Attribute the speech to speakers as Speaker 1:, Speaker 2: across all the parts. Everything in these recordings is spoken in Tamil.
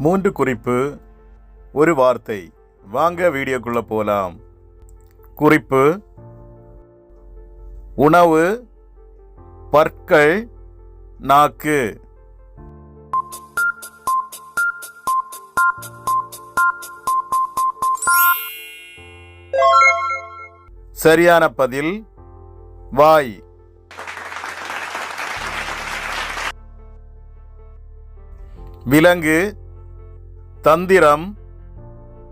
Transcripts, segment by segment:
Speaker 1: மூன்று குறிப்பு ஒரு வார்த்தை. வாங்க வீடியோக்குள்ள போலாம். குறிப்பு உணவு பற்கள் நாக்கு. சரியான பதில் வாய். விலங்கு தந்திரம்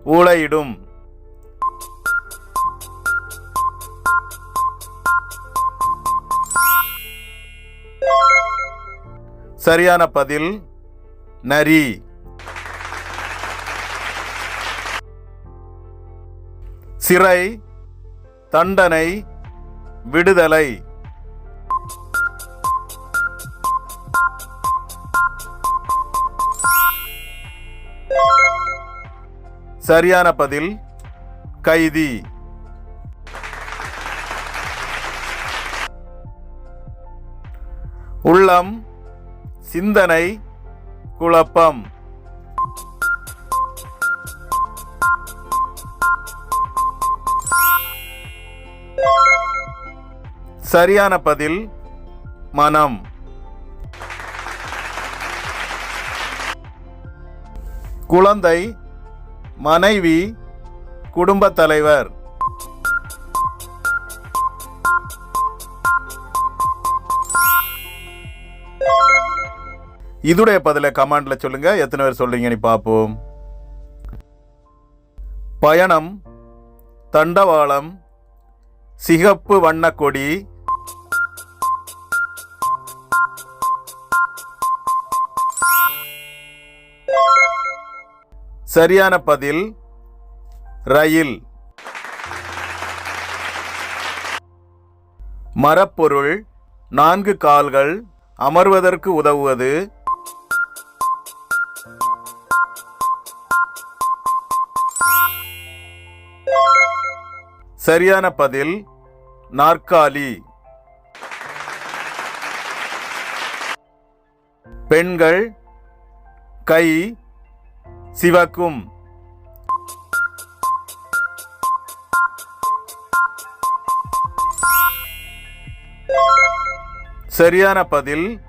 Speaker 1: ஊளையிடும் சரியான பதில் நரி. சிறை தண்டனை விடுதலை. சரியான பதில் கைதி. உள்ளம் சிந்தனை குழப்பம். சரியான பதில் மனம். குழந்தை மனைவி குடும்ப தலைவர். இதுடைய பதிலை கமாண்ட்ல சொல்லுங்க. எத்தனை பேர் சொல்றீங்கன்னு பார்ப்போம். பயணம் தண்டவாளம் சிகப்பு வண்ண சரியான பதில் ரயில். மரப்பொருள் நான்கு கால்கள் அமர்வதற்கு உதவுவது. சரியான பதில் நாற்காலி. பெண்கள் கை சிவக்கும். சரியான பதில்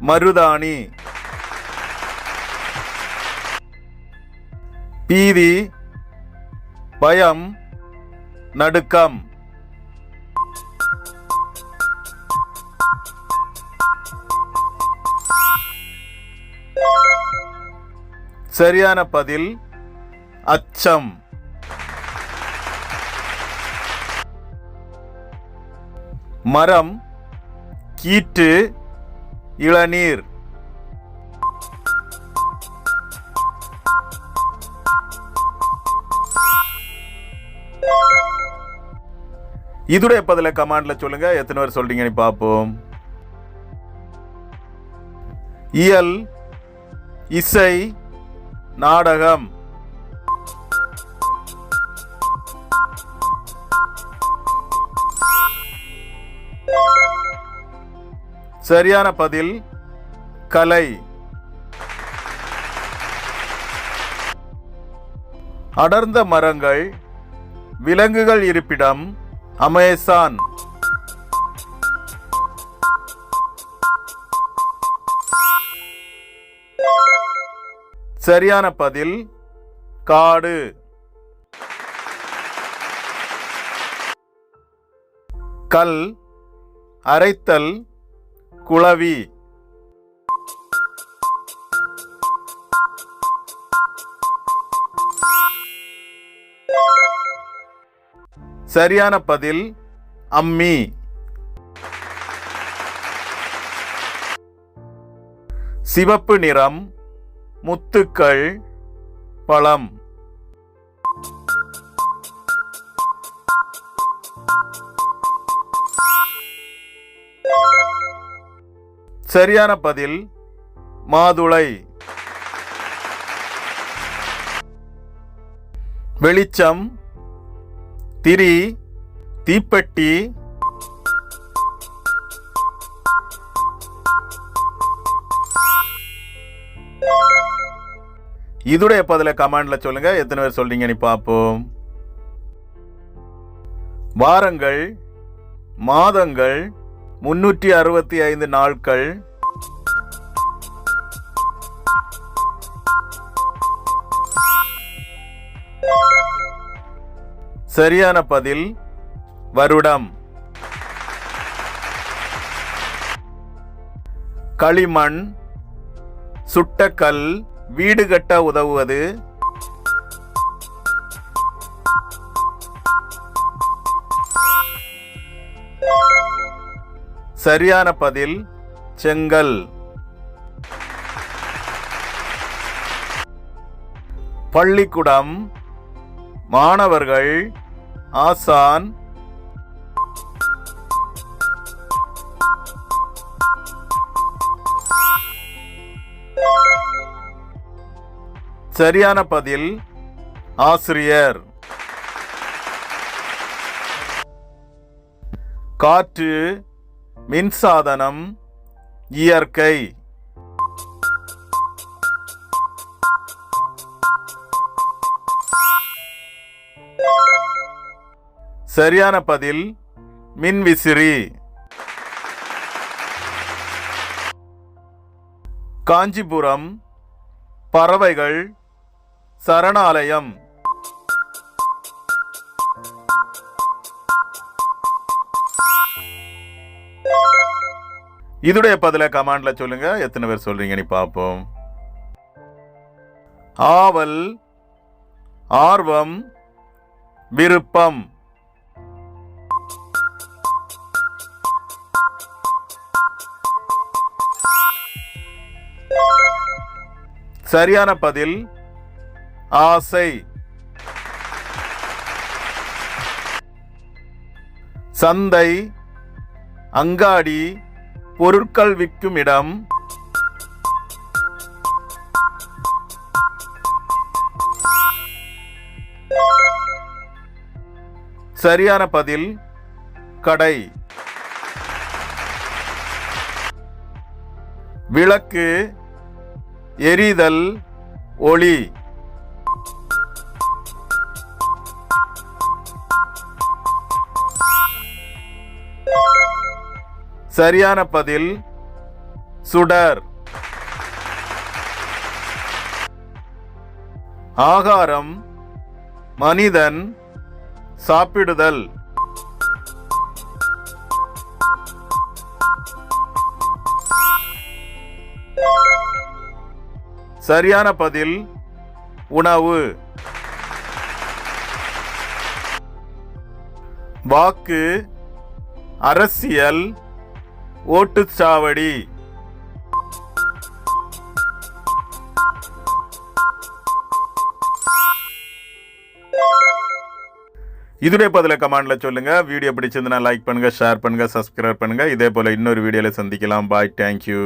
Speaker 1: மருதாணி. பீதி பயம் நடுக்கம். சரியான பதில் அச்சம். மரம் கீற்று இளநீர். இதுடைய பதில கமாண்ட்ல சொல்லுங்க. எத்தனை பேர் சொல்றீங்கன்னு பார்ப்போம். இயல் இசை நாடகம். சரியான பதில் கலை. அடர்ந்த மரங்கள் விலங்குகள் இருப்பிடம் அமேசான். சரியான பதில் காடு. கல் அரைத்தல் குளவி சரியான பதில் அம்மி. சிவப்பு நிறம் முத்துக்கள் பழம். சரியான பதில் மாதுளை. வெளிச்சம் திரி தீப்பெட்டி. இதுடைய பதில கமெண்டில் சொல்லுங்க. எத்தனை பேர் சொல்றீங்கன்னு பார்ப்போம். வாரங்கள் மாதங்கள் முன்னூற்றி அறுபத்தி ஐந்து நாட்கள். சரியான பதில் வருடம். களிமண் சுட்டக்கல் வீடு கட்ட உதவுவது. சரியான பதில் செங்கல். பள்ளிக்கூடம் மாணவர்கள் ஆசான் சரியான பதில் ஆசிரியர். காற்று மின்சாதனம் இயற்கை. சரியான பதில் மின்விசிறி. காஞ்சிபுரம் பறவைகள் சரணாலயம். இதுடைய பதில கமாண்ட்ல சொல்லுங்க. எத்தனை பேர் சொல்றீங்கன்னு பார்ப்போம். ஆவல் ஆர்வம் விருப்பம். சரியான பதில் ஆசை. சந்தை அங்காடி பொருட்கள் விற்கும் இடம். சரியான பதில் கடை. விளக்கு எரிதல் ஒளி. சரியான பதில் சுடர். ஆகாரம் மனிதன் சாப்பிடுதல். சரியான பதில் உணவு. வாக்கு அரசியல். ஓட்டுச்சாவடி. இதுடைய பதில கமெண்ட்ல சொல்லுங்க. வீடியோ பிடிச்சிருந்தனா லைக் பண்ணுங்க ஷேர் பண்ணுங்க சப்ஸ்கிரைப் பண்ணுங்க. இதே போல இன்னொரு வீடியோல சந்திக்கலாம். Bye thank you